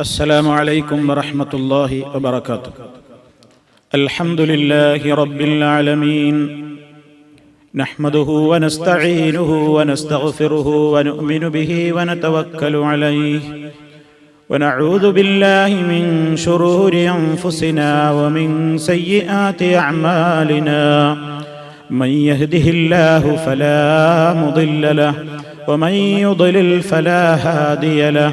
السلام عليكم ورحمة الله وبركاته. الحمد لله رب العالمين. نحمده ونستعينه ونستغفره ونؤمن به ونتوكل عليه. ونعوذ بالله من شرور أنفسنا ومن سيئات أعمالنا. من يهده الله فلا مضل له ومن يضلل فلا هادي له.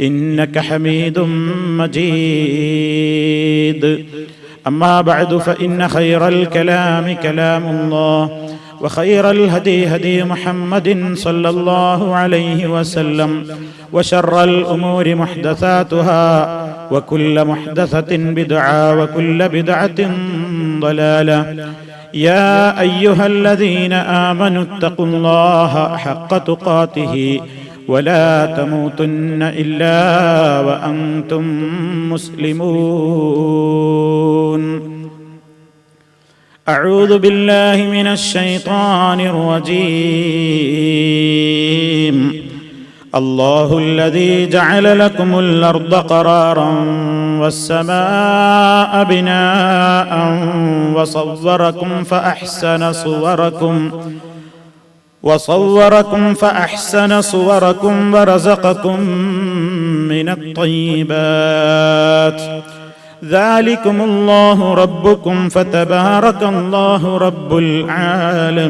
انك حميد مجيد أما بعد فإن خير الكلام كلام الله وخير الهدي هدي محمد صلى الله عليه وسلم وشر الأمور محدثاتها وكل محدثة بدعة وكل بدعة ضلالة يا أيها الذين آمنوا اتقوا الله حق تقاته ولا تموتن إلا وأنتم مسلمون. أعوذ بالله من الشيطان الرجيم. الله الذي جعل لكم الأرض قرارا والسماء بناء وصوركم فأحسن صوركم وصوركم فأحسن صوركم ورزقكم من الطيبات. ذلكم الله ربكم فتبارك الله رب العالمين.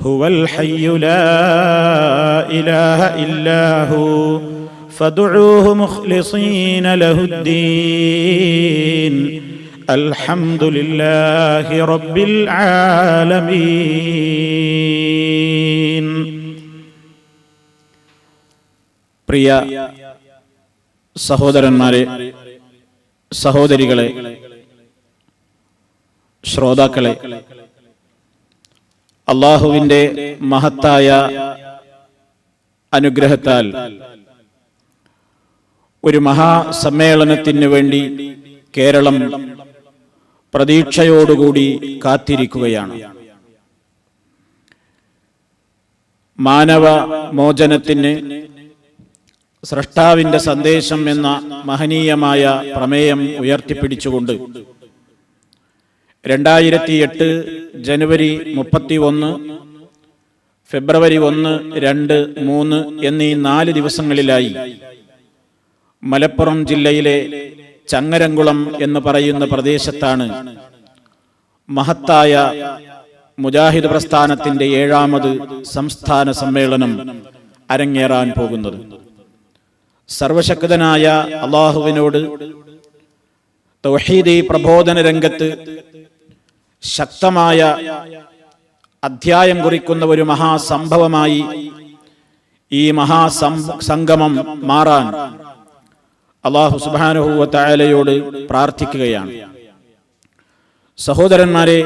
هو الحي لا إله إلا هو. فادعوه مخلصين له الدين. الحمد لله رب العالمين പ്രിയ സഹോദരന്മാരെ സഹോദരികളെ ശ്രോതാക്കളെ അള്ളാഹുവിൻ്റെ മഹത്തായ അനുഗ്രഹത്താൽ ഒരു മഹാസമ്മേളനത്തിന് വേണ്ടി കേരളം പ്രതീക്ഷയോടുകൂടി കാത്തിരിക്കുകയാണ്. മാനവ മോചനത്തിന് സൃഷ്ടാവിന്റെ സന്ദേശം എന്ന മഹനീയമായ പ്രമേയം ഉയർത്തിപ്പിടിച്ചുകൊണ്ട് രണ്ടായിരത്തി എട്ട് ജനുവരി മുപ്പത്തി ഒന്ന് ഫെബ്രുവരി ഒന്ന് രണ്ട് മൂന്ന് എന്നീ നാല് ദിവസങ്ങളിലായി മലപ്പുറം ജില്ലയിലെ ചങ്ങരംകുളം എന്ന് പറയുന്ന പ്രദേശത്താണ് മഹത്തായ മുജാഹിദ് പ്രസ്ഥാനത്തിന്റെ ഏഴാമത് സംസ്ഥാന സമ്മേളനം അരങ്ങേറാൻ പോകുന്നത്. സർവശക്തനായ അള്ളാഹുവിനോട് തൗഹീദി പ്രബോധന രംഗത്ത് ശക്തമായ അധ്യായം കുറിക്കുന്ന ഒരു മഹാസംഭവമായി ഈ മഹാസം സംഗമം മാറാൻ അള്ളാഹു സുബാനുഹൂവത്തായാലയോട് പ്രാർത്ഥിക്കുകയാണ്. സഹോദരന്മാരെ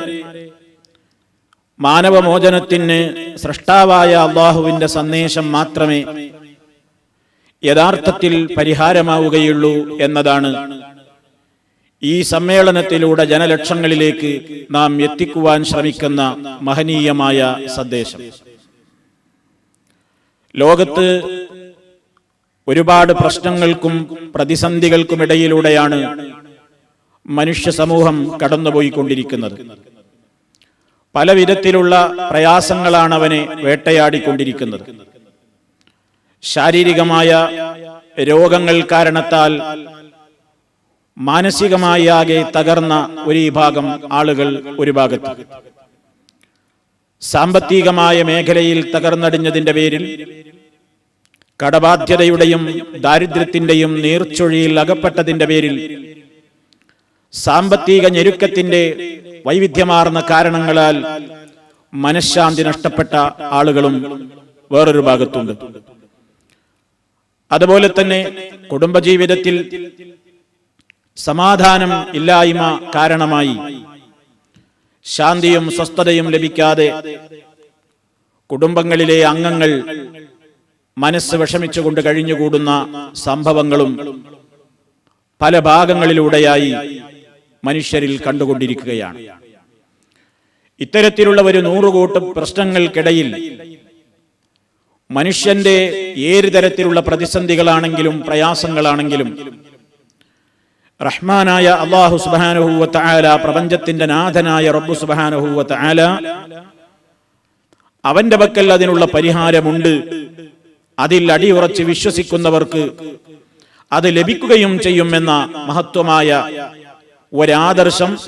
മാനവമോചനത്തിന് സൃഷ്ടാവായ അള്ളാഹുവിന്റെ സന്ദേശം മാത്രമേ യഥാർത്ഥത്തിൽ പരിഹാരമാവുകയുള്ളൂ എന്നതാണ് ഈ സമ്മേളനത്തിലൂടെ ജനലക്ഷങ്ങളിലേക്ക് നാം എത്തിക്കുവാൻ ശ്രമിക്കുന്ന മഹനീയമായ സന്ദേശം. ലോകത്ത് ഒരുപാട് പ്രശ്നങ്ങൾക്കും പ്രതിസന്ധികൾക്കും പ്രതിസന്ധികൾക്കുമിടയിലൂടെയാണ് മനുഷ്യ സമൂഹം കടന്നുപോയിക്കൊണ്ടിരിക്കുന്നത്. പല വിധത്തിലുള്ള പ്രയാസങ്ങളാണ് അവനെ വേട്ടയാടിക്കൊണ്ടിരിക്കുന്നത്. ശാരീരികമായ രോഗങ്ങൾ കാരണത്താൽ മാനസികമായി ആകെ തകർന്ന ഒരു വിഭാഗം ആളുകൾ ഒരു ഭാഗത്ത്. സാമ്പത്തികമായ മേഖലയിൽ തകർന്നടിഞ്ഞതിന്റെ പേരിൽ കടബാധ്യതയുടെയും ദാരിദ്ര്യത്തിന്റെയും നീർച്ചൊഴിയിൽ അകപ്പെട്ടതിന്റെ പേരിൽ സാമ്പത്തിക ഞെരുക്കത്തിന്റെ വൈവിധ്യമാർന്ന കാരണങ്ങളാൽ മനഃശാന്തി നഷ്ടപ്പെട്ട ആളുകളും വേറൊരു ഭാഗത്തുണ്ട്. അതുപോലെ തന്നെ കുടുംബജീവിതത്തിൽ സമാധാനം ഇല്ലായ്മ കാരണമായി ശാന്തിയും സ്വസ്ഥതയും ലഭിക്കാതെ കുടുംബങ്ങളിലെ അംഗങ്ങൾ മനസ്സ് വിഷമിച്ചുകൊണ്ട് കഴിഞ്ഞുകൂടുന്ന സംഭവങ്ങളും പല ഭാഗങ്ങളിലൂടെയായി മനുഷ്യരിൽ കണ്ടുകൊണ്ടിരിക്കുകയാണ്. ഇത്തരത്തിലുള്ള ഒരു നൂറുകൂട്ട് പ്രശ്നങ്ങൾക്കിടയിൽ മനുഷ്യന്റെ ഏത് തരത്തിലുള്ള പ്രതിസന്ധികളാണെങ്കിലും പ്രയാസങ്ങളാണെങ്കിലും റഹ്മാനായ അള്ളാഹു സുബാനുഹൂവത്ത് ആല പ്രപഞ്ചത്തിന്റെ നാഥനായ റബ്ബു സുബാനുഹൂവത്ത് ആല അവന്റെ പക്കൽ അതിനുള്ള പരിഹാരമുണ്ട് അതിൽ അടിയുറച്ച് വിശ്വസിക്കുന്നവർക്ക് അത് ലഭിക്കുകയും ചെയ്യുമെന്ന മഹത്വമായ ഒരാദർശം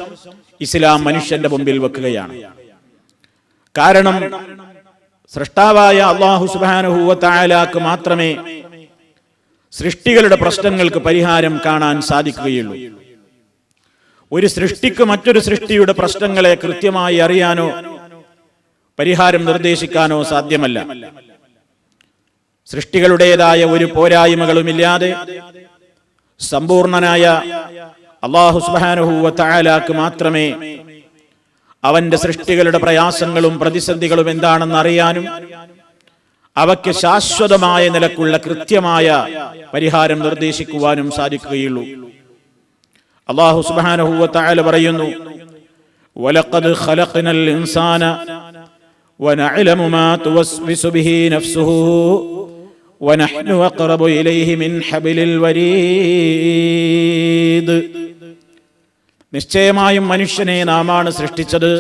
ഇസ്ലാം മനുഷ്യന്റെ മുമ്പിൽ വെക്കുകയാണ്. കാരണം സൃഷ്ടാവായ അള്ളാഹു സുബാനുഹൂവത്തായാലാക്ക് മാത്രമേ സൃഷ്ടികളുടെ പ്രശ്നങ്ങൾക്ക് പരിഹാരം കാണാൻ സാധിക്കുകയുള്ളൂ. ഒരു സൃഷ്ടിക്ക് മറ്റൊരു സൃഷ്ടിയുടെ പ്രശ്നങ്ങളെ കൃത്യമായി അറിയാനോ പരിഹാരം നിർദ്ദേശിക്കാനോ സാധ്യമല്ല. സൃഷ്ടികളുടേതായ ഒരു പോരായ്മകളുമില്ലാതെ സമ്പൂർണനായ അള്ളാഹു സുബാനുഹൂവത്തായാലാക്ക് മാത്രമേ അവന്റെ സൃഷ്ടികളുടെ പ്രയാസങ്ങളും പ്രതിസന്ധികളും എന്താണെന്ന് അറിയാനും അവയ്ക്ക് ശാശ്വതമായ നിലക്കുള്ള കൃത്യമായ പരിഹാരം നിർദ്ദേശിക്കുവാനും സാധിക്കുകയുള്ളൂ അള്ളാഹു സുബാനഹുവത്തായാല പറയുന്നു وَلَقَدْ خَلَقْنَا الْإِنسَانَ وَنَعْلَمُ مَا تُوَسْوِسُ بِهِ نَفْسُهُ وَنَحْنُ أَقْرَبُ إِلَيْهِ مِنْ حَبْلِ الْوَرِيدِ നിശ്ചയമായും മനുഷ്യനെ നാമാണ് സൃഷ്ടിച്ചത്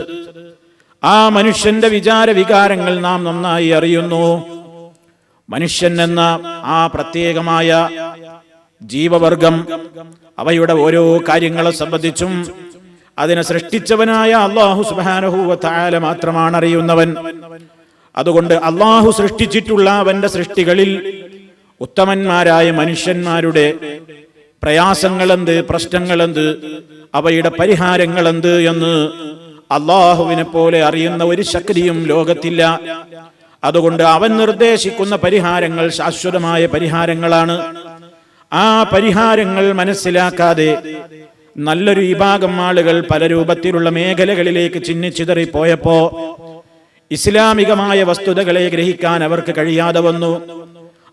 ആ മനുഷ്യന്റെ വിചാര വികാരങ്ങൾ നാം നന്നായി അറിയുന്നു മനുഷ്യൻ എന്ന ആ പ്രത്യേകമായ ജീവവർഗം അവയുടെ ഓരോ കാര്യങ്ങളെ സംബന്ധിച്ചും അതിനെ സൃഷ്ടിച്ചവനായ അള്ളാഹു സുബാനഹൂവ താല മാത്രമാണ് അറിയുന്നവൻ അതുകൊണ്ട് അള്ളാഹു സൃഷ്ടിച്ചിട്ടുള്ള അവന്റെ സൃഷ്ടികളിൽ ഉത്തമന്മാരായ മനുഷ്യന്മാരുടെ പ്രയാസങ്ങളെന്ത് പ്രശ്നങ്ങളെന്ത് അവയുടെ പരിഹാരങ്ങളെന്ത് എന്ന് അള്ളാഹുവിനെ പോലെ അറിയുന്ന ഒരു ശക്തിയും ലോകത്തില്ല. അതുകൊണ്ട് അവൻ നിർദ്ദേശിക്കുന്ന പരിഹാരങ്ങൾ ശാശ്വതമായ പരിഹാരങ്ങളാണ്. ആ പരിഹാരങ്ങൾ മനസ്സിലാക്കാതെ നല്ലൊരു വിഭാഗം ആളുകൾ പല രൂപത്തിലുള്ള മേഖലകളിലേക്ക് ചിന്നിച്ചിതറി പോയപ്പോ ഇസ്ലാമികമായ വസ്തുതകളെ ഗ്രഹിക്കാൻ അവർക്ക് കഴിയാതെ വന്നു.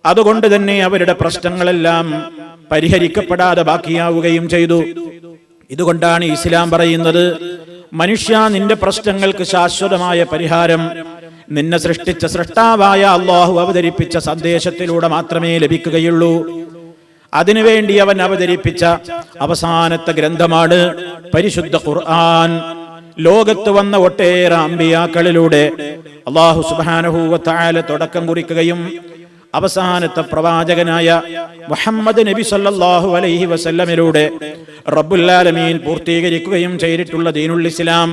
അതുകൊണ്ട് തന്നെ അവരുടെ പ്രശ്നങ്ങളെല്ലാം പരിഹരിക്കപ്പെടാതെ ബാക്കിയാവുകയും ചെയ്തു. ഇതുകൊണ്ടാണ് ഇസ്ലാം പറയുന്നത് മനുഷ്യ നിന്റെ പ്രശ്നങ്ങൾക്ക് ശാശ്വതമായ പരിഹാരം. നിന്നെ സൃഷ്ടിച്ച സൃഷ്ടാവായ അള്ളാഹു അവതരിപ്പിച്ച സന്ദേശത്തിലൂടെ മാത്രമേ ലഭിക്കുകയുള്ളൂ. അതിനുവേണ്ടി അവൻ അവതരിപ്പിച്ച അവസാനത്തെ ഗ്രന്ഥമാണ് പരിശുദ്ധ ഖുർആൻ. ലോകത്ത് വന്ന ഒട്ടേറെ അമ്പിയാക്കളിലൂടെ അള്ളാഹു സുബാനഹൂവത്തായ തുടക്കം കുറിക്കുകയും അവസാനത്തെ പ്രവാചകനായ മുഹമ്മദ് നബി സല്ലാഹു അലൈഹി വസല്ലമിലൂടെ റബ്ബുല്ലാലമീൻ പൂർത്തീകരിക്കുകയും ചെയ്തിട്ടുള്ള ദീനുൽ ഇസ്ലാം